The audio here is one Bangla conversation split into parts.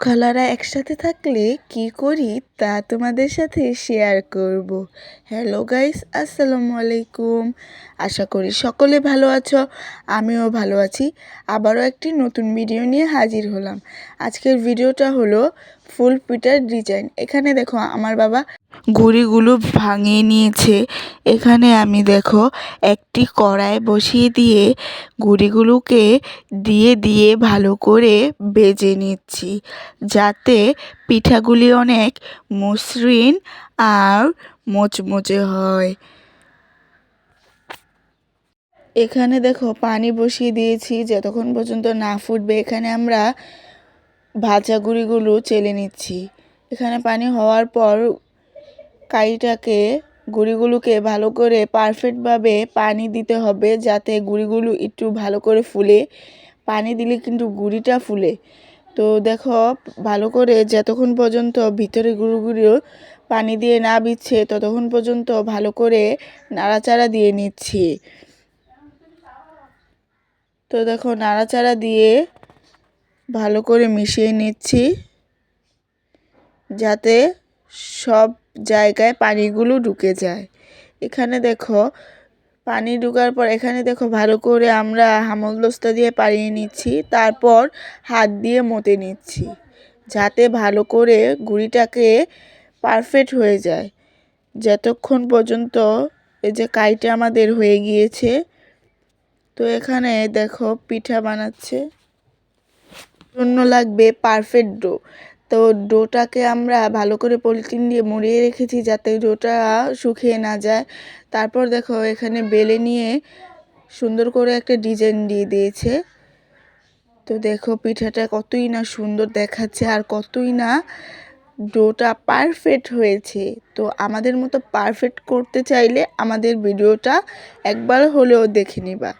খালারা একসাথে থাকলে কি করি তা তোমাদের সাথে শেয়ার করব। হ্যালো গাইস আসসালামু আলাইকুম। আশা করি সকলে ভালো আছো, আমিও ভালো আছি। আবারও একটি নতুন ভিডিও নিয়ে হাজির হলাম। আজকের ভিডিওটা হলো ফুল পিটার ডিজাইন এখানে দেখো আমার বাবা গুড়িগুলো ভাঙিয়ে নিয়েছে। এখানে আমি দেখো, একটি কড়াই বসিয়ে দিয়ে গুড়িগুলোকে দিয়ে দিয়ে ভালো করে বেজে নিচ্ছি, যাতে পিঠাগুলি অনেক মসৃণ আর মোচমোচে হয়। এখানে দেখো, পানি বসিয়ে দিয়েছি, যতক্ষণ পর্যন্ত না ফুটবে এখানে আমরা ভাজা গুঁড়িগুলো চেলে নিচ্ছি। এখানে পানি হওয়ার পর কাইটাকে গুঁড়িগুলোকে ভালো করে পারফেক্টভাবে পানি দিতে হবে যাতে গুঁড়িগুলো একটু ভালো করে ফুলে। পানি দিলে কিন্তু গুঁড়িটা ফুলে। তো দেখো, ভালো করে যতক্ষণ পর্যন্ত ভিতরে গুঁড়ো পানি দিয়ে না বিচ্ছে ততক্ষণ পর্যন্ত ভালো করে নাড়াচাড়া দিয়ে নিচ্ছি। তো দেখো, নাড়াচাড়া দিয়ে ভালো করে মিশিয়ে নিচ্ছি যাতে সব জায়গায় পানিগুলো ঢুকে যায়। এখানে দেখো, পানি ঢুকার পর এখানে দেখো ভালো করে আমরা হামলদস্তা দিয়ে পাড়িয়ে নিচ্ছি, তারপর হাত দিয়ে মতে নিচ্ছি, যাতে ভালো করে গুড়িটাকে পারফেক্ট হয়ে যায়। যতক্ষণ পর্যন্ত এই যে কাইটা আমাদের হয়ে গিয়েছে, তো এখানে দেখো পিঠা বানাচ্ছে। জন্য লাগবে পারফেক্ট ডো। তো ডোটাকে আমরা ভালো করে পলিথিন দিয়ে মুড়িয়ে রেখেছি যাতে ডোটা শুকিয়ে না যায়। তারপর দেখো এখানে বেলে নিয়ে সুন্দর করে একটা ডিজাইন দিয়ে দিয়েছে। তো দেখো পিঠাটা কতই না সুন্দর দেখাচ্ছে আর কতই না ডোটা পারফেক্ট হয়েছে। তো আমাদের মতো পারফেক্ট করতে চাইলে আমাদের ভিডিওটা একবার হলেও দেখে নিবা।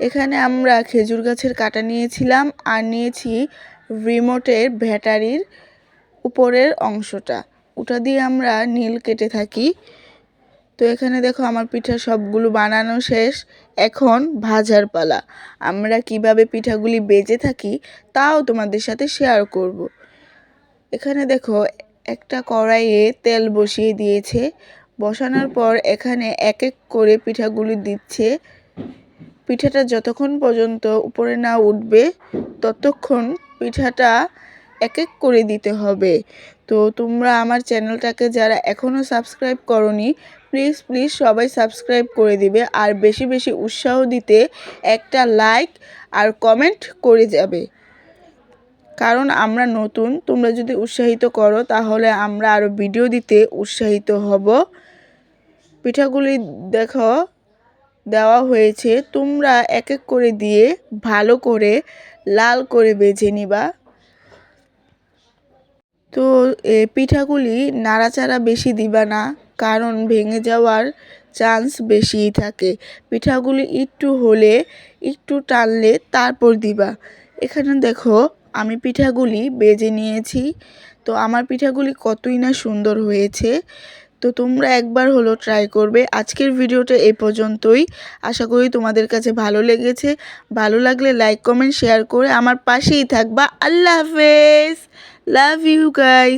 এখানে আমরা খেজুর গাছের কাটা নিয়েছিলাম আর নিয়েছি রিমোটের ব্যাটারির উপরের অংশটা। ওটা দিয়ে আমরা নীল কেটে থাকি। তো এখানে দেখো আমার পিঠা সবগুলো বানানো শেষ। এখন ভাজার পালা। আমরা কীভাবে পিঠাগুলি বেজে থাকি তাও তোমাদের সাথে শেয়ার করব। এখানে দেখো একটা কড়াইয়ে তেল বসিয়ে দিয়েছে। বসানোর পর এখানে এক এক করে পিঠাগুলি দিচ্ছে। পিঠাটা যতক্ষণ পর্যন্ত উপরে না উঠবে, ততক্ষণ পিঠাটা এক এক করে দিতে হবে। তো তোমরা আমার চ্যানেলটাকে যারা এখনও সাবস্ক্রাইব করনি প্লিজ প্লিজ সবাই সাবস্ক্রাইব করে দিবে। আর বেশি বেশি উৎসাহ দিতে একটা লাইক আর কমেন্ট করে যাবে। কারণ আমরা নতুন, তোমরা যদি উৎসাহিত করো, তাহলে আমরা আরও ভিডিও দিতে উৎসাহিত হব। পিঠাগুলি দেখো দেওয়া হয়েছে, তোমরা এক এক করে দিয়ে ভালো করে লাল করে বেজে নিবা। তো পিঠাগুলি নাড়াচাড়া বেশি দিবা না, কারণ ভেঙে যাওয়ার চান্স বেশিই থাকে। পিঠাগুলি একটু হলে, একটু টানলে তারপর দিবা। এখানে দেখো, আমি পিঠাগুলি বেজে নিয়েছি। তো, আমার পিঠাগুলি কতই না সুন্দর হয়েছে। তো তোমরা একবার হলো ট্রাই করবে। আজকের ভিডিওটা এই পর্যন্তই। আশা করি তোমাদের কাছে ভালো লেগেছে। ভালো লাগলে লাইক কমেন্ট শেয়ার করে আমার পাশেই থাকবা। আল্লাহ হাফেজ। Love you guys